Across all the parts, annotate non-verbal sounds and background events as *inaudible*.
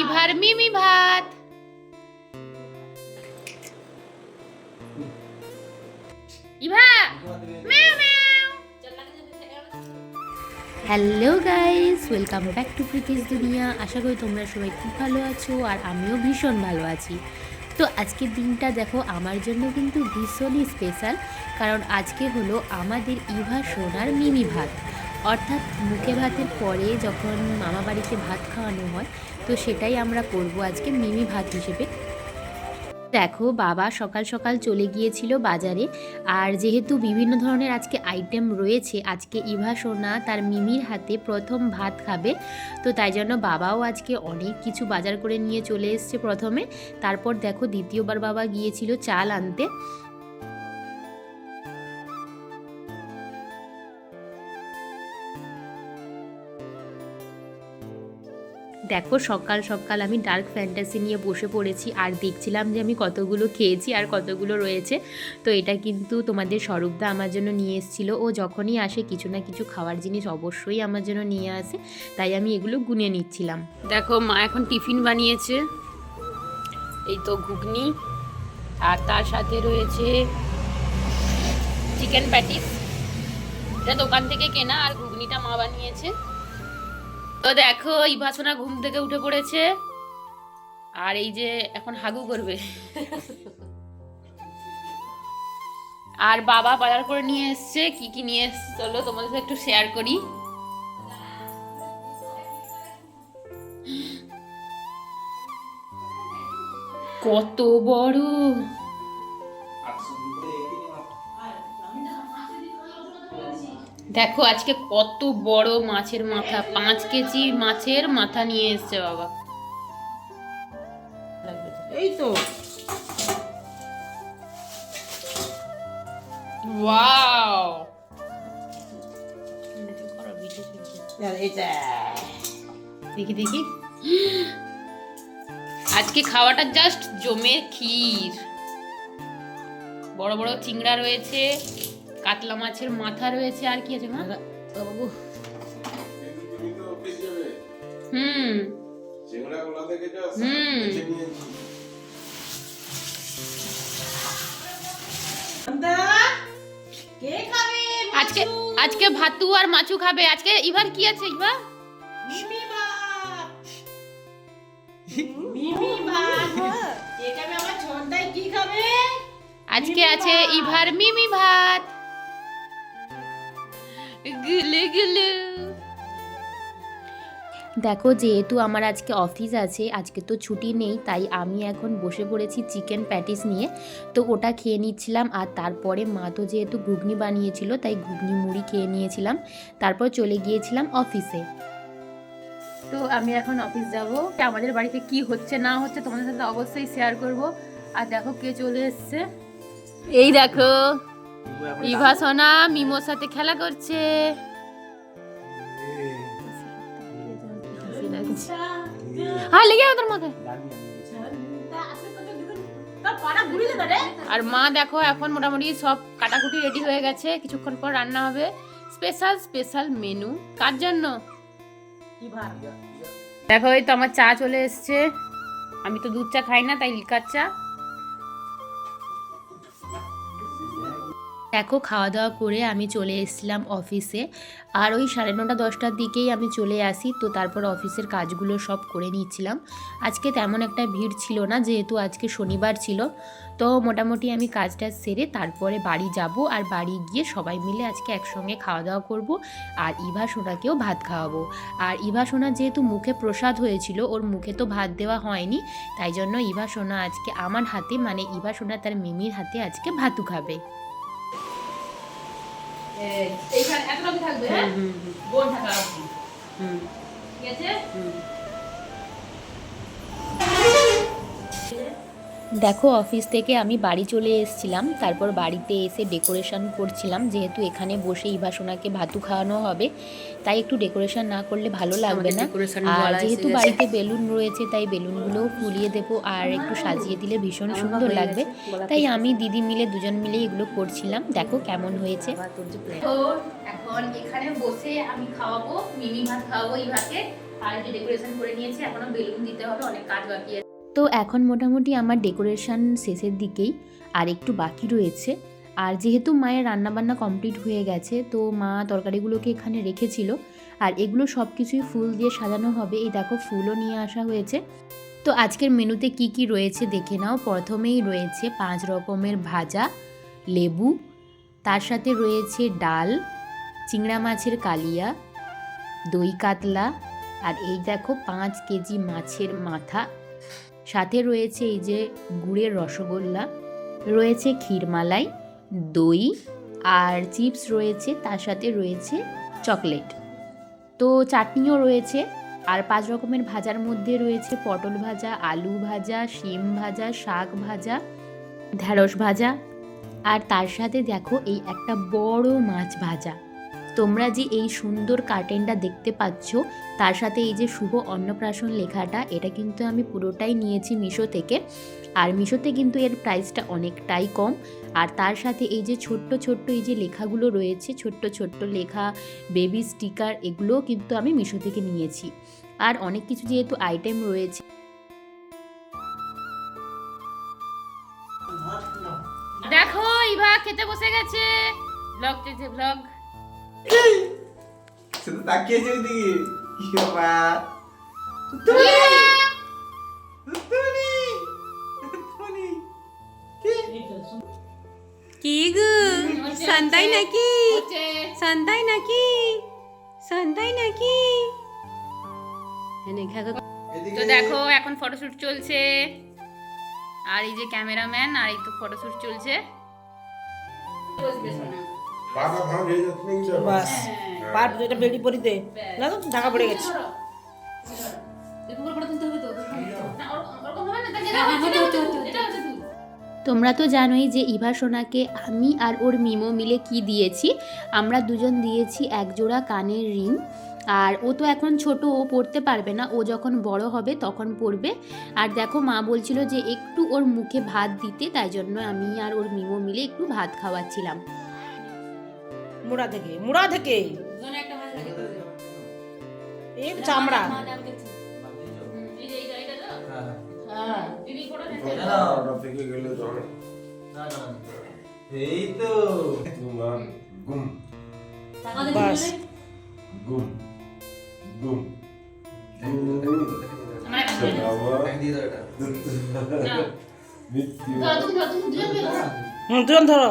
ইভার মিমি ভাত। Hello guys, welcome back to Preeti's দুনিয়া। আশা করি তোমরা সবাই খুব ভালো আছো আর আমিও ভীষণ ভালো আছি। তো আজকের দিনটা দেখো, আমার জন্য কিন্তু ভীষণই স্পেশাল কারণ আজকে হলো আমাদের ইভা, সোনার মিমি ভাত। অর্থাৎ মুখে ভাতের পরে যখন মামা বাড়িতে ভাত খাওয়ানো হয়, তো সেটাই আমরা করব আজকে মিমি ভাত হিসেবে। দেখো, বাবা সকাল সকাল চলে গিয়েছিল বাজারে, আর যেহেতু বিভিন্ন ধরনের আজকে আইটেম রয়েছে, আজকে ইভা সোনা তার মিমির হাতে প্রথম ভাত খাবে, তো তাই জন্য বাবাও আজকে অনেক কিছু বাজার করে নিয়ে চলে এসছে প্রথমে। তারপর দেখো দ্বিতীয়বার বাবা গিয়েছিল চাল আনতে দেখো, সকাল সকাল আমি ডার্ক ফ্যান্টাসি নিয়ে বসে পড়েছি আর দেখছিলাম যে আমি কতগুলো খেয়েছি আর কতগুলো রয়েছে। তো এটা কিন্তু তোমাদের স্বরূপদা আমার জন্য নিয়ে এসেছিল। ও যখনই আসে কিছু না কিছু খাওয়ার জিনিস অবশ্যই আমার জন্য নিয়ে আসে, তাই আমি এগুলো গুনে নিচ্ছিলাম। দেখো, মা এখন টিফিন বানিয়েছে। এই তো ঘুগনি আর তার সাথে রয়েছে চিকেন প্যাটিস এটা দোকান থেকে কেনা আর ঘুগনিটা মা বানিয়েছে। তো দেখো, ইভাসনা ঘুম থেকে উঠে পড়েছে। আর এই যে এখন হাগু করবে। আর বাবা বাজার করে নিয়ে এসছে, কি কি নিয়ে এসছে চলো তোমাদের সাথে একটু শেয়ার করি। কত বড় দেখো আজকে কত বড় মাছের মাথা। পাঁচ কেজি মাছের মাথা নিয়ে এসছে বাবা। এই তো। ওয়াও। দেখি দেখি। আজকে খাওয়াটা জাস্ট জমে ক্ষীর। বড় বড় চিংড়া রয়েছে। কাতলা মাছের মাথা রয়েছে আর কি আছে মা? বাবু। হুম। হুম। আজকে আজকে ভাতু আর মাছু খাবে। আজকে ইভার কি আছে ইভা? মিমি ভাত। *laughs* মিমি ভাত। কে খাবে আমার ছোটটাই কি খাবে? আজকে আছে ইভার মিমি ভাত। গুলু গুলু। দেখো যেহেতু আমার আজকে অফিস আছে আজকে তো ছুটি নেই তাই আমি এখন বসে পড়েছি চিকেন প্যাটিস নিয়ে। তো ওটা খেয়ে নিচ্ছিলাম আর তারপরে মা তো যেহেতু ঘুগনি বানিয়েছিল তাই ঘুগনি মুড়ি খেয়ে নিয়েছিলাম। তারপর চলে গিয়েছিলাম অফিসে তো আমি এখন অফিস যাব। আমাদের বাড়িতে কি হচ্ছে না হচ্ছে তোমাদের সাথে অবশ্যই শেয়ার করব। আর দেখো কে চলে এসছে। এই দেখো ইভা সোনা মিমোর সাথে খেলা করছে। হ্যাঁ আর মা দেখো, এখন মোটামুটি সব কাটাকুটি রেডি হয়ে গেছে। কিছুক্ষণ পর রান্না হবে। স্পেশাল স্পেশাল মেনু কার জন্য? দেখো, এই তো আমার চা চলে এসছে। আমি তো দুধ চা খাই না, তাই লিকার চা। দেখো খাওয়া দাওয়া করে আমি চলে এসেছিলাম অফিসে। আর ওই সাড়ে নটা, দশটার দিকেই আমি চলে আসি, তো তারপর অফিসের কাজগুলো সব করে নিচ্ছিলাম। আজকে তেমন একটা ভিড় ছিল না, যেহেতু আজকে শনিবার ছিল। তো মোটামুটি আমি কাজটা সেরে তারপরে বাড়ি যাব আর বাড়ি গিয়ে সবাই মিলে আজকে একসঙ্গে খাওয়া দাওয়া করব আর ইভা সোনাকেও ভাত খাওয়াবো। আর ইভা সোনা যেহেতু মুখে প্রসাদ হয়েছিল, ওর মুখে তো ভাত দেওয়া হয়নি, তাই জন্য ইভা সোনা আজকে আমার হাতে মানে ইভা সোনা তার মিমির হাতে আজকে ভাতু খাবে। এইখানে এত রকম থাকবে হ্যাঁ? বোন থাকা দেখো অফিস থেকে আমি বাড়ি চলে এসেছিলাম। তারপর বাড়িতে এসে ডেকোরেশন করছিলাম। যেহেতু এখানে বসে ইভাসোনাকে ভাতু খাওয়ানো হবে তাই একটু ডেকোরেশন না করলে ভালো লাগবে না। আর যেহেতু বাড়িতে বেলুন রয়েছে তাই বেলুনগুলোও ফুলিয়ে দেবো আর একটু সাজিয়ে দিলে ভীষণ সুন্দর লাগবে। তাই আমি দিদি মিলে দুজন মিলে এগুলো করছিলাম। দেখো কেমন হয়েছে। এখন এখানে বসে আমি খাওয়াবো মিমি ভাত খাওয়াবো ইভাকে আর যে ডেকোরেশন করে নিয়েছি এখনও বেলুন দিতে হবে অনেক কাজ বাকি আছে। তো এখন মোটামুটি আমার ডেকোরেশন শেষের দিকেই আর একটু বাকি রয়েছে। আর যেহেতু মায়ের রান্নাবান্না কমপ্লিট হয়ে গেছে, তো মা তরকারিগুলোকে এখানে রেখেছিল। আর এগুলো সব কিছুই ফুল দিয়ে সাজানো হবে। এই দেখো, ফুলও নিয়ে আসা হয়েছে। তো আজকের মেনুতে কি কি রয়েছে দেখে নাও। প্রথমেই রয়েছে পাঁচ রকমের ভাজা, লেবু, তার সাথে রয়েছে ডাল, চিংড়া মাছের কালিয়া, দই কাতলা, আর এই দেখো পাঁচ কেজি মাছের মাথা। সাথে রয়েছে এই যে গুড়ের রসগোল্লা, রয়েছে ক্ষীরমালাই, দই আর চিপস রয়েছে, তার সাথে রয়েছে চকলেট। তো চাটনিও রয়েছে আর পাঁচ রকমের ভাজার মধ্যে রয়েছে পটল ভাজা, আলু ভাজা, শিম ভাজা, শাক ভাজা, ঢ্যাঁড়স ভাজা। আর তার সাথে দেখো এই একটা বড় মাছ ভাজা। তোমরা যে এই সুন্দর কার্টেনটা দেখতে পাচ্ছ তার সাথে এই যে শুভ অন্নপ্রাশন লেখাটা এটা কিন্তু আমি পুরোটাই নিয়েছি মিশো থেকে। আর মিশোতে কিন্তু এর প্রাইসটা অনেকটাই কম। আর তার সাথে এই যে ছোট্ট ছোট্ট এই যে লেখাগুলো রয়েছে ছোট্ট ছোট্ট লেখা বেবি স্টিকার এগুলোও কিন্তু আমি মিশো থেকে নিয়েছি। আর অনেক কিছু যেহেতু আইটেম রয়েছে দেখো ইভা খেতে বসে গেছে। ব্লগ চলছে ব্লগ শুধু তাকিয়েছে ওইদিকে। কি বাবা টুনি কি? গো? সন্তাই নাকি? সন্তাই নাকি? সন্তাই নাকি? তো দেখো এখন ফটোশুট চলছে। আর এই যে ক্যামেরাম্যান আর এই তো ফটোশুট চলছে। বাবা ভালো হয়ে যাচ্ছে বাস। পার এটা বেডি পরিতে। না তো ঢাকা পড়ে গেছে। তোমরা তো জানোই যে ইভা সোনাকে আমি আর ওর মিমো মিলে কি দিয়েছি। আমরা দুজন দিয়েছি এক জোড়া কানের রিং। আর ও তো এখন ছোট ও পড়তে পারবে না। ও যখন বড় হবে তখন পড়বে। আর দেখো মা বলছিল যে একটু ওর মুখে ভাত দিতে তাই জন্য আমি আর ওর মিমো মিলে একটু ভাত খাওয়াচ্ছিলাম। মুড়া থেকে মুড়া থেকে এই চামড়া। এই তো? তোমার গুম বাস। গুম গুম মৃত্যু হুম দুজন ধরো।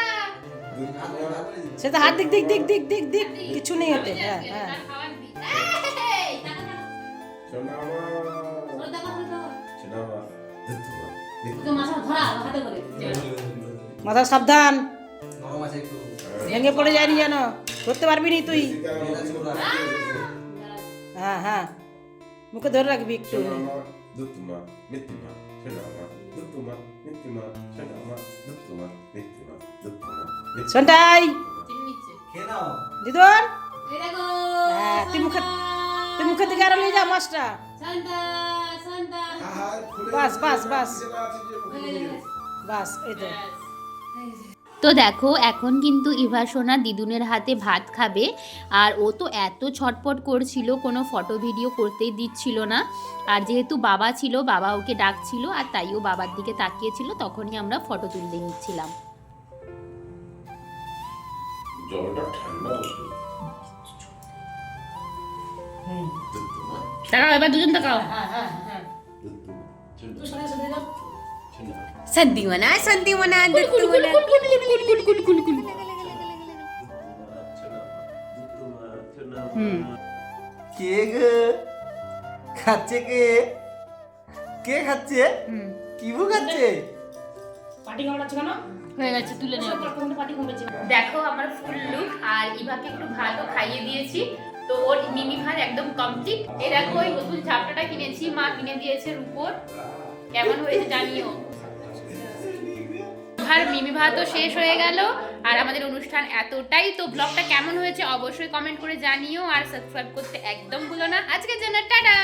সে তো হাত দিক দিক দিক দিক দিক দিক, কিছু নেই হতে হ্যাঁ হ্যাঁ। মাথা সাবধান। ভেঙে পড়ে যায়নি যেন। ধরতে পারবি নি তুই। হ্যাঁ হ্যাঁ। মুখে ধরে রাখবি একটু। দুতুমা মিত্তিমা ছোটামা দুতুমা সন্তাই খেয়ে নাও দিদুন হ্যাঁ তুই মুখে তুই মুখের দিকে আরও নিয়ে যা মাছটা বাস, বাস, বাস। বাস এই তো তো দেখো এখন কিন্তু ইভা সোনা দিদুনের হাতে ভাত খাবে। আর ও তো এত ছটপট করছিল কোনো ফটো ভিডিও করতেই দিচ্ছিল না। আর যেহেতু বাবা ছিল বাবা ওকে ডাকছিল আর তাই ও বাবার দিকে তাকিয়েছিল তখনই আমরা ফটো তুলতে নিচ্ছিলাম। জলটা ঠান্ডা তাকাও এবার দুজন তাকাও। দুতুমা ছোটামা ছোটামা সন্তি মনা সন্তি মনা খাচ্ছে কে? কে খাচ্ছে? কিবু খাচ্ছে? পাটি কামড়াচ্ছে কেন? হয়ে গেছে তুলে নেব পাটি কমেছে দেখো আমার ফুল লুক আর ইভাকে একটু ভাতও খাইয়ে দিয়েছি। তো ওর মিমি ভাত একদম কমপ্লিট এ দেখো ওই নতুন ঝাপটাটা কিনেছি। মা কিনে দিয়েছে রূপোর। কেমন হয়েছে জানিও। আর মিমি ভাতও শেষ হয়ে গেল। আর আমাদের অনুষ্ঠান এতটাই। তো ব্লগটা কেমন হয়েছে অবশ্যই কমেন্ট করে জানিও। আর সাবস্ক্রাইব করতে একদম ভুলো না। আজকের জন্য টাটা!